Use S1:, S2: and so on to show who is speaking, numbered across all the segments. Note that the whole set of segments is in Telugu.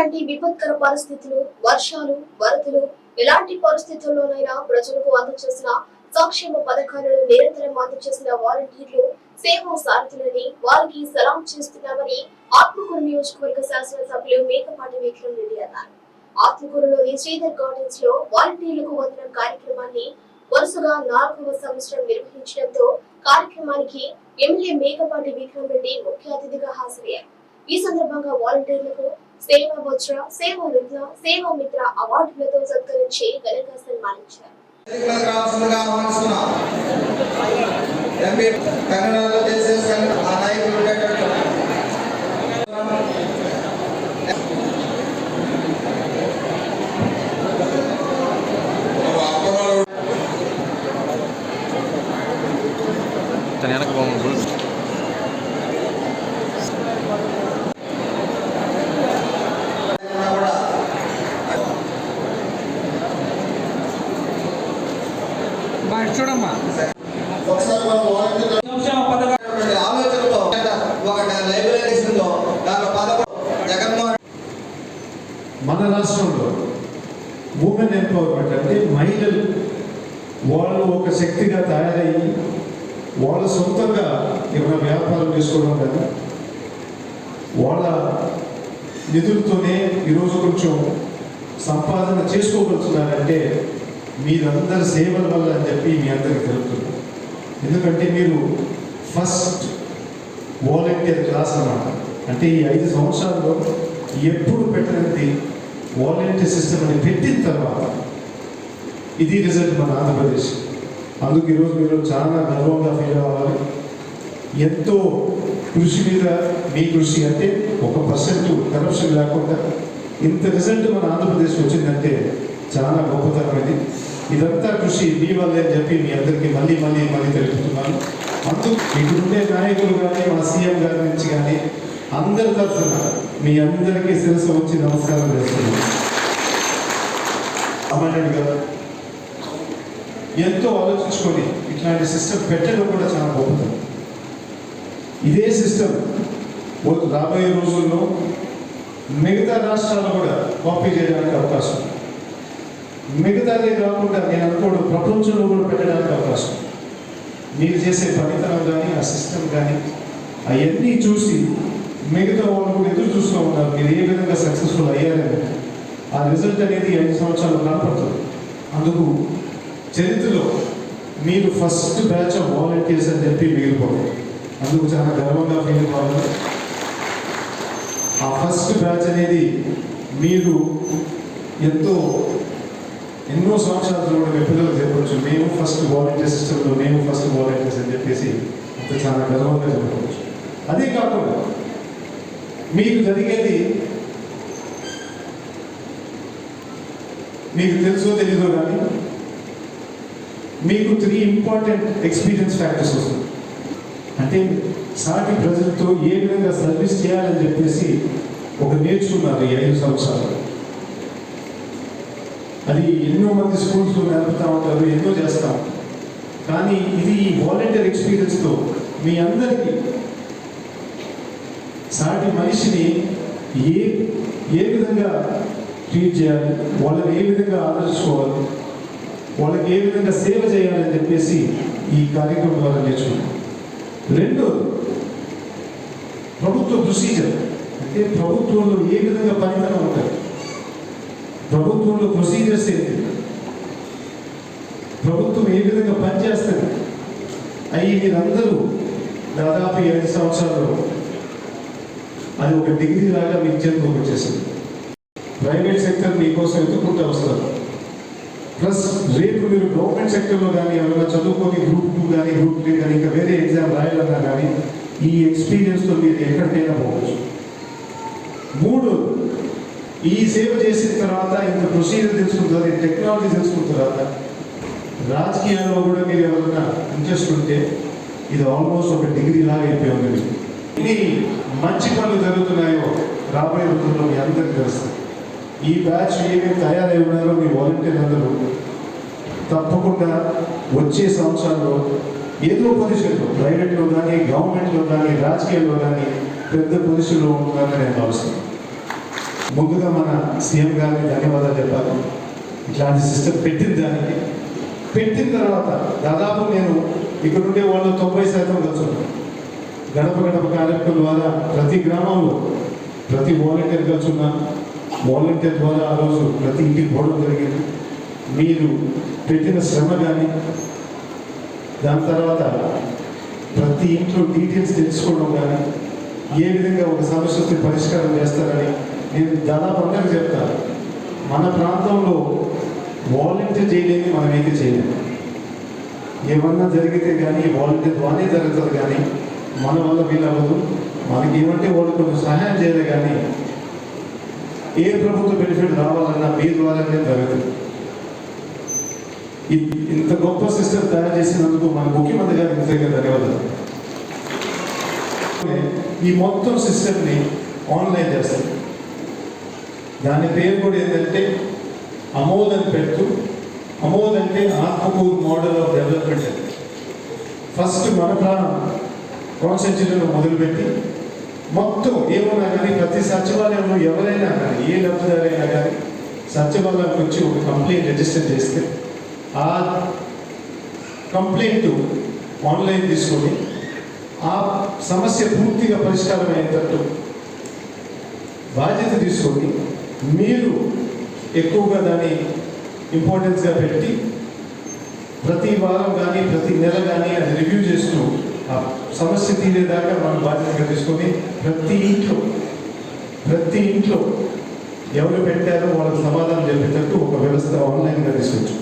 S1: లాంటి విపత్కర పరిస్థితులు వర్షాలు వరదలు ఎలాంటి పరిస్థితుల్లోనైనా ప్రజలకు అందజేసిన సంక్షేమ పథకాలను నిరంతరం అందజేసిన వాలంటీర్లు సేవా సారథులని వారికి సలాం చేస్తున్నామని ఆత్మకూరు నియోజకవర్గ శాసనసభ్యులు మేకపాటి విక్రమ్ రెడ్డి అన్నారు. ఆత్మకూరులోని శ్రీధర్ గార్డెన్స్లో వాలంటీర్లకు వందనం కార్యక్రమాన్ని వరుసగా నాలుగవ సంవత్సరం నిర్వహించడంతో కార్యక్రమానికి ఎమ్మెల్యే మేకపాటి విక్రమ్ రెడ్డి ముఖ్య అతిథిగా హాజరయ్యారు. ఈ సందర్భంగా వాలంటీర్లకు సేవా వజ్ర సేవా రత్న సేవా మిత్ర అవార్డులతో సత్కరించి ఘనంగా సన్మానించారు.
S2: ఎన్నికలకు రావాల్సిందిగా చేసే సంఘ- ఆ నాయకులు ఉండేటట్టు.
S3: తన వెనక పోము
S2: ఉన్నా కూడా
S4: చూడమ్మా
S2: ఒకసారి మనం వాలంటీర్లు
S4: సంక్షేమ పథకాలు
S2: ఉన్నటువంటి ఆలోచనతో ఒక లైబ్రరీస్ ఉందో దాంట్లో పదకొండు జగన్మోహన్
S5: మన రాష్ట్రంలో ఉమెన్ ఎంపవర్మెంట్ అంటే మహిళలు వాళ్ళు ఒక శక్తిగా తయారయ్యి వాళ్ళ సొంతంగా ఏమైనా వ్యాపారం చేసుకోవడం కానీ వాళ్ళ నిధులతోనే ఈరోజు కొంచెం సంపాదన చేసుకోగలుగుతున్నారంటే మీరందరి సేవల వల్ల అని చెప్పి మీ అందరికి తెలుపుతున్నాను. ఎందుకంటే మీరు ఫస్ట్ వాలంటీర్ క్లాస్ అన్నమాట. అంటే ఈ ఐదు సంవత్సరాల్లో ఎప్పుడు పెట్టినది వాలంటీర్ సిస్టమ్ అని పెట్టిన తర్వాత ఇది రిజల్ట్ మన ఆంధ్రప్రదేశ్. అందుకు ఈరోజు మీరు చాలా గర్వంగా ఫీల్ అవ్వాలి. ఎంతో కృషి మీద మీ కృషి అంటే ఒక పర్సెంట్ కరప్షన్ లేకుండా ఇంత రిజల్ట్ మన ఆంధ్రప్రదేశ్ వచ్చిందంటే చాలా గొప్పతనమైంది ఇదంతా కృషి మీ వల్లే అని చెప్పి మీ అందరికీ మళ్ళీ మళ్ళీ మళ్ళీ తెలుపుతున్నాను. అందుకు ఇక్కడుండే నాయకులు కానీ మా సీఎం గారి నుంచి కానీ అందరి తరఫున మీ అందరికీ శిరస్సు వచ్చి నమస్కారం చేస్తున్నాను. అమ్మాయి గారు ఎంతో ఆలోచించుకొని ఇట్లాంటి సిస్టమ్ పెట్టడం కూడా చాలా గొప్పది. ఇదే సిస్టమ్ రాబోయే రోజుల్లో మిగతా రాష్ట్రాలు కూడా కాపీ చేయడానికి అవకాశం మిగతాదే కాకుండా నేను అనుకోవడం ప్రపంచంలో కూడా పెట్టడానికి అవకాశం మీరు చేసే పనితనం కానీ ఆ సిస్టమ్ కానీ అవన్నీ చూసి మిగతా వాళ్ళు కూడా ఎదురు చూస్తూ ఉన్నారు. మీరు ఏ విధంగా సక్సెస్ఫుల్ అయ్యారని ఆ రిజల్ట్ అనేది ఐదు సంవత్సరాలు కనపడుతుంది అందుకు చరిత్రలో మీరు ఫస్ట్ బ్యాచ్ ఆఫ్ వాలంటీర్స్ అని చెప్పి మిగిలిపోతారు అందుకు చాలా గర్వంగా ఫీల్ కావాలి ఆ ఫస్ట్ బ్యాచ్ అనేది మీరు ఎంతో ఎన్నో సంవత్సరాలు కూడా మీ పిల్లలకు చెప్పవచ్చు మేము ఫస్ట్ వాలంటీర్ సిస్టంలో మేము ఫస్ట్ వాలంటీర్స్ అని చెప్పేసి అంత చాలా గర్వంగా చెప్పవచ్చు అదే కాకుండా మీకు జరిగేది మీకు తెలుసో తెలీదో కానీ మీకు త్రీ ఇంపార్టెంట్ ఎక్స్పీరియన్స్ ఫ్యాక్టర్స్ వస్తుంది అంటే సాటి ప్రజలతో ఏ విధంగా సర్వీస్ చేయాలని చెప్పేసి ఒక నేర్చుకున్నారు ఈ ఐదు సంవత్సరాలు. అది ఎన్నో మంది స్కూల్స్లో నేర్పుతూ ఉంటారు ఎన్నో చేస్తాం కానీ ఇది ఈ వాలంటీర్ ఎక్స్పీరియన్స్తో మీ అందరికీ సాటి మనిషిని ఏ ఏ విధంగా ట్రీట్ చేయాలి? వాళ్ళని ఏ విధంగా ఆదర్శించుకోవాలి వాళ్ళకి ఏ విధంగా సేవ చేయాలని చెప్పేసి ఈ కార్యక్రమం ద్వారా నేర్చుకున్నాం. రెండు ప్రభుత్వ ప్రొసీజర్ అంటే ప్రభుత్వంలో ఏ విధంగా పనితనం ఉంటుంది? ప్రభుత్వంలో ప్రొసీజర్స్ ఏంటి? ప్రభుత్వం ఏ విధంగా పనిచేస్తుంది? అవి మీరందరూ దాదాపు ఏడు సంవత్సరాలు సంవత్సరాల్లో అది ఒక డిగ్రీ లాగా మీకు చేతిలోకి వచ్చేసింది ప్రైవేట్ సెక్టర్ మీకోసం ఎత్తుకుంటూ వస్తారు. ప్లస్ రేపు మీరు గవర్నమెంట్ సెక్టర్లో కానీ ఏమైనా చదువుకొని గ్రూప్ టూ కానీ గ్రూప్ త్రీ కానీ ఇంకా వేరే ఎగ్జామ్ రాయాలన్నా కానీ ఈ ఎక్స్పీరియన్స్తో మీరు ఎక్కడికైనా పోవచ్చు. మూడు ఈ సేవ చేసిన తర్వాత ఇంత ప్రొసీజర్ తెలుసుకున్న తర్వాత టెక్నాలజీ తెలుసుకున్న తర్వాత రాజకీయాల్లో కూడా మీరు ఎవరైనా ఇంట్రెస్ట్ ఉంటే ఇది ఆల్మోస్ట్ ఒక డిగ్రీ లాగా అయిపోయి ఎన్ని మంచి పనులు జరుగుతున్నాయో రాబోయే రోజుల్లో మీ అందరికీ తెలుస్తుంది ఈ బ్యాచ్ ఏమేమి తయారై ఉన్నారో మీ వాలంటీర్ అందరూ తప్పకుండా వచ్చే సంవత్సరాల్లో ఏదో పొజిషన్లో ప్రైవేట్లో కానీ గవర్నమెంట్లో కానీ రాజకీయాల్లో కానీ పెద్ద పొజిషన్లో ఉంటుందని నేను భావిస్తున్నాను. ముందుగా మన సీఎం గారికి ధన్యవాదాలు చెప్పాలి. ఇట్లాంటి సిస్టమ్ పెట్టిన దానికి. పెట్టిన తర్వాత దాదాపు నేను ఇక్కడ ఉండే వాళ్ళు తొంభై శాతం కలుసుకున్నాను గడప గడప కార్యక్రమం ద్వారా ప్రతి గ్రామంలో ప్రతి వాలంటీర్ కలుసున్నాను వాలంటీర్ ద్వారా ఆ రోజు ప్రతి ఇంటికి పోవడం జరిగింది. మీరు పెట్టిన శ్రమ కానీ దాని తర్వాత ప్రతి ఇంట్లో డీటెయిల్స్ తెలుసుకోవడం కానీ ఏ విధంగా ఒక సమస్యకి పరిష్కారం చేస్తారని నేను దాదాపు అందరికి చెప్తాను మన ప్రాంతంలో వాలంటీర్ చేయలేని మనం అయితే చేయలేము ఏమన్నా జరిగితే కానీ వాలంటీర్ ద్వారానే జరుగుతుంది కానీ మన వల్ల వీళ్ళవ్వదు మనకి ఏమంటే వాళ్ళు కొంచెం సహాయం చేయలే కానీ ఏ ప్రభుత్వ బెనిఫిట్ రావాలన్నా మీ ద్వారానే జరగదు ఇంత గొప్ప సిస్టమ్ తయారు చేసినందుకు మన ముఖ్యమంత్రి గారు ఇంతగా ధన్యవాదాలు. ఈ మొత్తం సిస్టమ్ని ఆన్లైన్ చేస్తారు దాని పేరు కూడా ఏంటంటే అమోద్ అని పెడుతూ అమోద్ అంటే Atmakur model of development. First మన ప్రాణం కాన్సెన్ట్రీలో మొదలుపెట్టి మొత్తం ఏమన్నా కానీ ప్రతి సచివాలయంలో ఎవరైనా కానీ ఏ లబ్ధిదారైనా కానీ సచివాలయంకి వచ్చి ఒక కంప్లైంట్ రిజిస్టర్ చేస్తే ఆ కంప్లైంట్ ఆన్లైన్ తీసుకొని ఆ సమస్య పూర్తిగా పరిష్కారం అయ్యేటట్టు బాధ్యత తీసుకొని మీరు ఎక్కువగా దాన్ని ఇంపార్టెన్స్గా పెట్టి ప్రతి వారం కానీ ప్రతి నెల కానీ అది రివ్యూ చేస్తూ ఆ సమస్య తీరేదాకా మనం బాధ్యతగా తీసుకొని ప్రతి ఇంట్లో ప్రతి ఇంట్లో ఎవరు పెట్టారో వాళ్ళకి సమాధానం చెప్పేటట్టు ఒక వ్యవస్థ ఆన్లైన్గా తీసుకొచ్చు.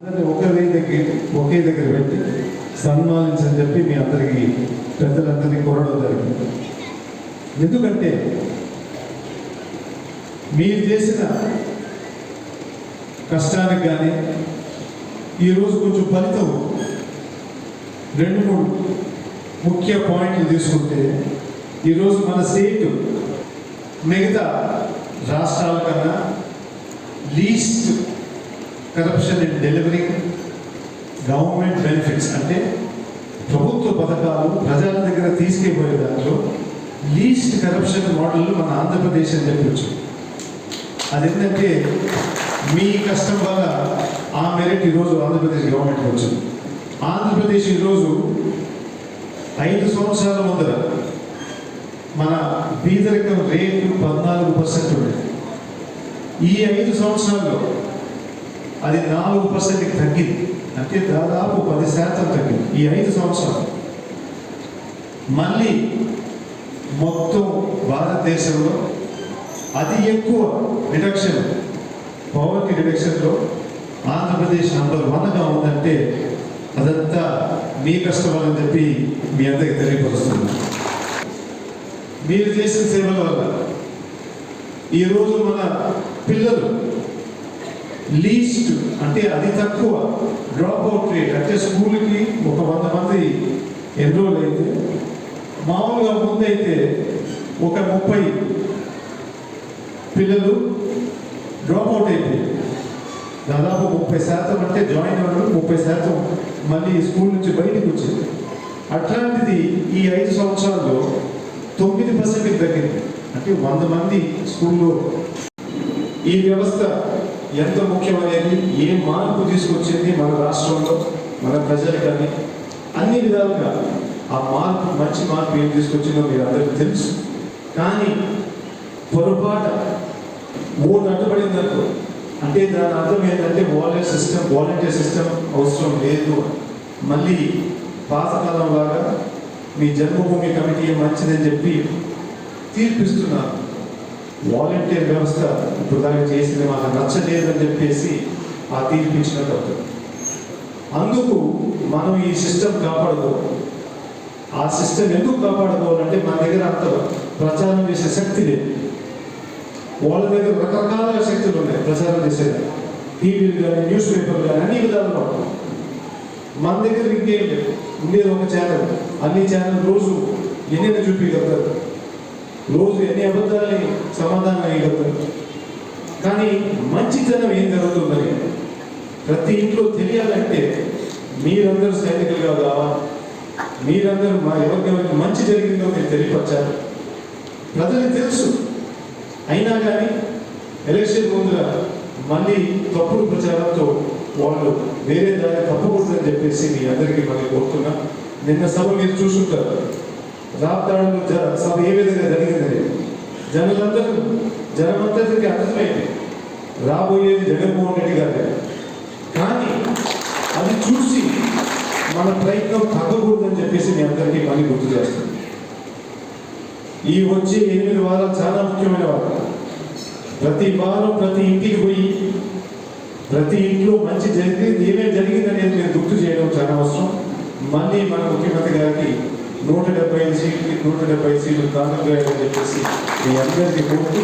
S5: ఒకరి ఒకే దగ్గర ఒకే దగ్గర పెట్టి సన్మానించని చెప్పి మీ అందరికీ పెద్దలందరినీ కోరడం జరిగింది. ఎందుకంటే మీరు చేసిన కష్టానికి కానీ ఈరోజు కొంచెం ఫలితం రెండు మూడు ముఖ్య పాయింట్లు తీసుకుంటే ఈరోజు మన స్టేట్ మిగతా రాష్ట్రాల కన్నా least corruption in delivering government benefits అంటే ప్రభుత్వ పథకాలు ప్రజల దగ్గర తీసుకెళ్ళిపోయే దాంట్లో లీస్ట్ కరప్షన్ మోడల్ మన ఆంధ్రప్రదేశ్ అని అది అదేంటంటే మీ కష్టం వల్ల ఆ మెరిట్ ఈరోజు ఆంధ్రప్రదేశ్ గవర్నమెంట్కి వచ్చింది. ఆంధ్రప్రదేశ్ ఈరోజు ఐదు సంవత్సరాల ముందర మన బీదరికం రేటు పద్నాలుగు పర్సెంట్ ఉండేది ఈ ఐదు సంవత్సరాల్లో అది నాలుగు పర్సెంట్కి తగ్గింది. అంటే దాదాపు పది శాతం తగ్గింది ఈ ఐదు సంవత్సరాలు. మళ్ళీ మొత్తం భారతదేశంలో అతి ఎక్కువ రిడక్షన్ పవర్టీ రిడక్షన్లో ఆంధ్రప్రదేశ్ నంబర్ వన్గా ఉందంటే అదంతా మీ కష్టం అని చెప్పి మీ అందరికి తెలియపరుస్తున్నాను మీరు చేసిన సేవల వల్ల ఈరోజు మన పిల్లలు లీస్ట్ అంటే అది తక్కువ డ్రాప్ అవుట్ రేట్ అంటే స్కూల్కి ఒక వంద మంది ఎన్రోల్ అయితే మామూలుగా ముందైతే ఒక ముప్పై పిల్లలు డ్రాప్ అవుట్ అయిపోయారు. దాదాపు ముప్పై శాతం అంటే జాయిన్ అవ్వడం ముప్పై శాతం మళ్ళీ స్కూల్ నుంచి బయటకు వచ్చింది. అట్లాంటిది ఈ ఐదు సంవత్సరాల్లో తొమ్మిది పర్సెంట్కి తగ్గింది. అంటే వంద మంది స్కూల్లో ఈ వ్యవస్థ ఎంత ముఖ్యమనేది ఏ మార్పు తీసుకొచ్చింది మన రాష్ట్రంలో మన ప్రజలు కానీ? అన్ని విధాలుగా ఆ మార్పు మంచి మార్పు ఏం తీసుకొచ్చిందో మీరు అందరికీ తెలుసు. కానీ పొరపాటు మూడు అడ్డుపడిందనుకో అంటే దాని అర్థం ఏంటంటే వాలంటీర్ సిస్టమ్ వాలంటీర్ సిస్టమ్ అవసరం లేదు మళ్ళీ పాతకాలం లాగా మీ జన్మభూమి కమిటీ మంచిదని చెప్పి తీర్పిస్తున్నారు. వాలంటీర్ వ్యవస్థ ఇప్పుడు దాకా చేసింది మాకు నచ్చలేదని చెప్పేసి ఆ తీర్పిచ్చినట్టు అవుతుంది. అందుకు మనం ఈ సిస్టమ్ కాపాడుకో ఆ సిస్టమ్ ఎందుకు కాపాడుకోవాలంటే మన దగ్గర అంత ప్రచారం చేసే శక్తి లేదు. వాళ్ళ దగ్గర రకరకాల శక్తులు ఉన్నాయి ప్రచారం చేసేది. టీవీలు కానీ న్యూస్ పేపర్లు కానీ అన్ని విధాలుగా. మన దగ్గర ఇంకేం లేదు. ఉండేది ఒక ఛానల్ అన్ని ఛానల్ రోజు ఎన్నైనా చూపించగలుగుతారు? రోజు ఎన్ని అబద్ధాలని సమాధానం అయ్యగలుగుతారు కానీ మంచితనం ఏం జరుగుతుందని ప్రతి ఇంట్లో తెలియాలంటే మీరందరూ సైనికులుగా కావాలి. మీరందరూ మా ఎవరికెవరికి మంచి జరిగిందో మీరు తెలియపరచాలి. ప్రజలకు తెలుసు. అయినా కానీ ఎలక్షన్ ముందుగా మళ్ళీ తప్పుడు ప్రచారంతో వాళ్ళు వేరే దారి తప్పకూడదని చెప్పేసి మీ అందరికీ మళ్ళీ కోరుతున్నా. నిన్న సభ మీరు చూసుంటారు. రాప్తాడు సభ ఏ విధంగా జరిగిందని జనులందరూ జనమంతరికి అర్థమైంది. రాబోయేది జగన్మోహన్ రెడ్డి గారే. కానీ అది చూసి మన ప్రయత్నం తగ్గకూడదని చెప్పేసి మీ అందరికీ మళ్ళీ గుర్తు చేస్తుంది ఈ వచ్చే ఎనిమిది వారాలు చాలా ముఖ్యమైన వారం. ప్రతి వారం ప్రతి ఇంటికి పోయి ప్రతి ఇంట్లో మంచి జరిగింది ఏమేమి జరిగిందనేది మీరు గుర్తు చేయడం చాలా అవసరం. మళ్ళీ మన ముఖ్యమంత్రి గారికి నూట డెబ్బై ఐదు సీట్లు నూట డెబ్బై ఐదు సీట్లు కానుక చెప్పేసి మీ అందరికీ కోరుతూ